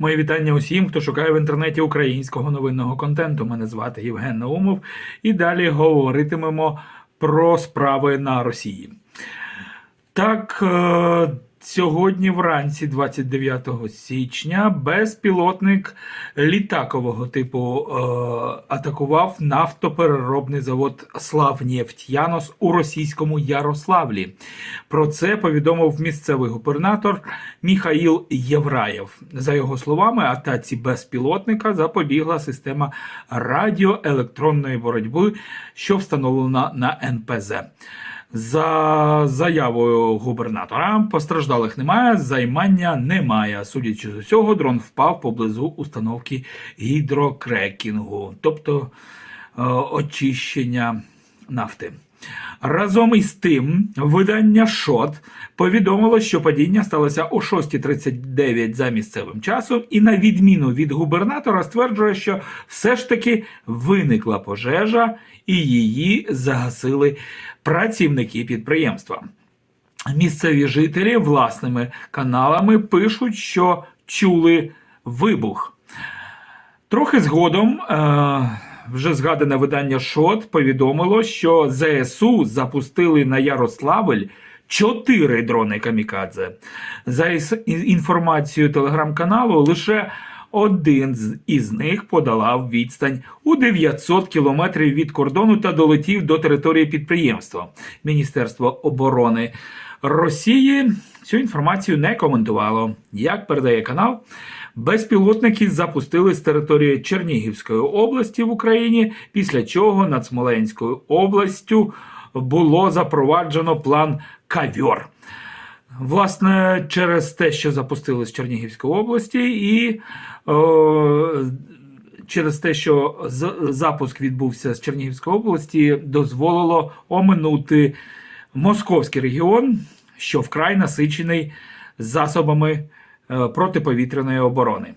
Мої вітання усім, хто шукає в інтернеті українського новинного контенту. Мене звати Євген Наумов. І далі говоритимемо про справи на Росії. Так, е, сьогодні вранці, 29 січня, безпілотник літакового типу е, атакував нафтопереробний завод Славнефть Янос у російському Ярославлі. Про це повідомив місцевий губернатор Міхаїл Євраєв. За його словами, атаці безпілотника запобігла система радіоелектронної боротьби, що встановлена на НПЗ. За заявою губернатора, постраждалих немає, займання немає. Судячи з усього, дрон впав поблизу установки гідрокрекінгу, тобто е, очищення нафти. Разом із тим, видання ШОТ повідомило, що падіння сталося о 6.39 за місцевим часом, і на відміну від губернатора стверджує, що все ж таки виникла пожежа і її загасили працівники підприємства. Місцеві жителі власними каналами пишуть, що чули вибух. Трохи згодом е, вже згадане видання ШОТ повідомило, що ЗСУ запустили на Ярославль чотири дрони Камікадзе. За інформацією телеграм-каналу, лише один із них подолав відстань у 900 кілометрів від кордону та долетів до території підприємства. Міністерство оборони Росії цю інформацію не коментувало. Як передає канал, безпілотники запустили з території Чернігівської області в Україні, після чого над Смоленською областю було запроваджено план Кавьор. Власне, через те, що запустили з Чернігівської області, і е, через те, що запуск відбувся з Чернігівської області, дозволило оминути московський регіон, що вкрай насичений засобами протиповітряної оборони.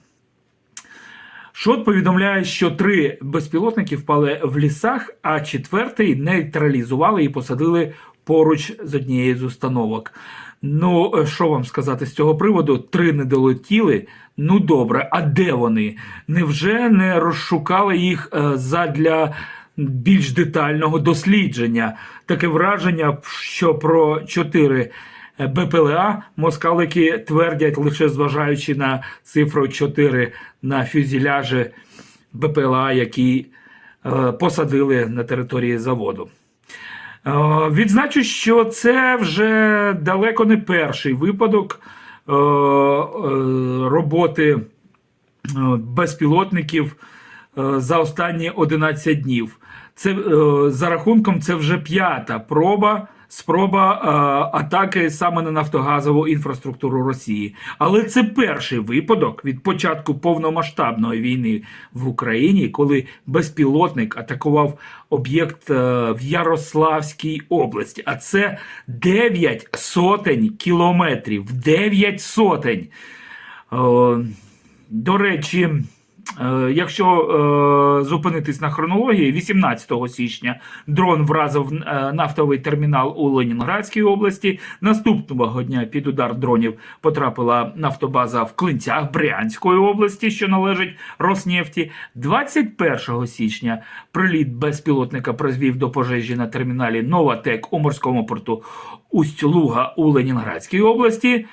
Шот повідомляє, що три безпілотники впали в лісах, а четвертий нейтралізували і посадили поруч з однією з установок. Ну, е, що вам сказати з цього приводу? Три не долетіли. Ну добре, а де вони? Невже не розшукали їх е, задля більш детального дослідження? Таке враження, що про чотири е, БПЛА москалики твердять лише зважаючи на цифру 4 на фюзеляжі БПЛА, які е, посадили на території заводу. Е, Відзначу, що це вже далеко не перший випадок е, роботи безпілотників за останні 11 днів. Це е, за рахунком це вже п'ята проба. Спроба е, атаки саме на нафтогазову інфраструктуру Росії, але це перший випадок від початку повномасштабної війни в Україні, коли безпілотник атакував об'єкт е, в Ярославській області. А це 9 сотень кілометрів. 9 сотень. Е, До речі, е, якщо е, зупинитись на хронології, 18 січня дрон вразив е, нафтовий термінал у Ленінградській області. Наступного дня під удар дронів потрапила нафтобаза в Клинцях Брянської області, що належить Роснефті. 21 січня приліт безпілотника призвів до пожежі на терміналі Новатек у морському порту Усть-Луга у Ленінградській області.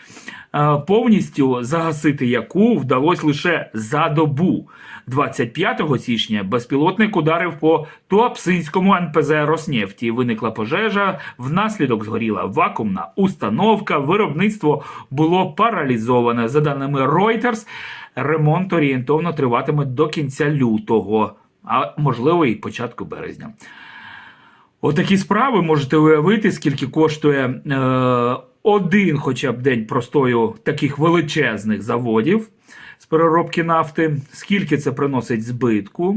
Е, Повністю загасити яку вдалося лише за добу. 25 січня безпілотник ударив по Туапсинському НПЗ Роснефті. Виникла пожежа, внаслідок згоріла вакуумна установка. Виробництво було паралізоване. За даними Reuters, ремонт орієнтовно триватиме до кінця лютого, а можливо і початку березня. Отакі справи можете уявити, скільки коштує е, один хоча б день простою таких величезних заводів переробки нафти, скільки це приносить збитку.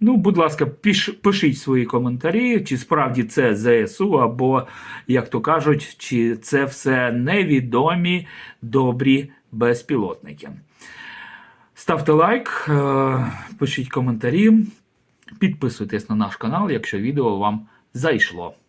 Ну, будь ласка, піш, пишіть свої коментарі, чи справді це ЗСУ, або, як то кажуть, чи це все невідомі добрі безпілотники. Ставте лайк, е, пишіть коментарі, підписуйтесь на наш канал, якщо відео вам зайшло.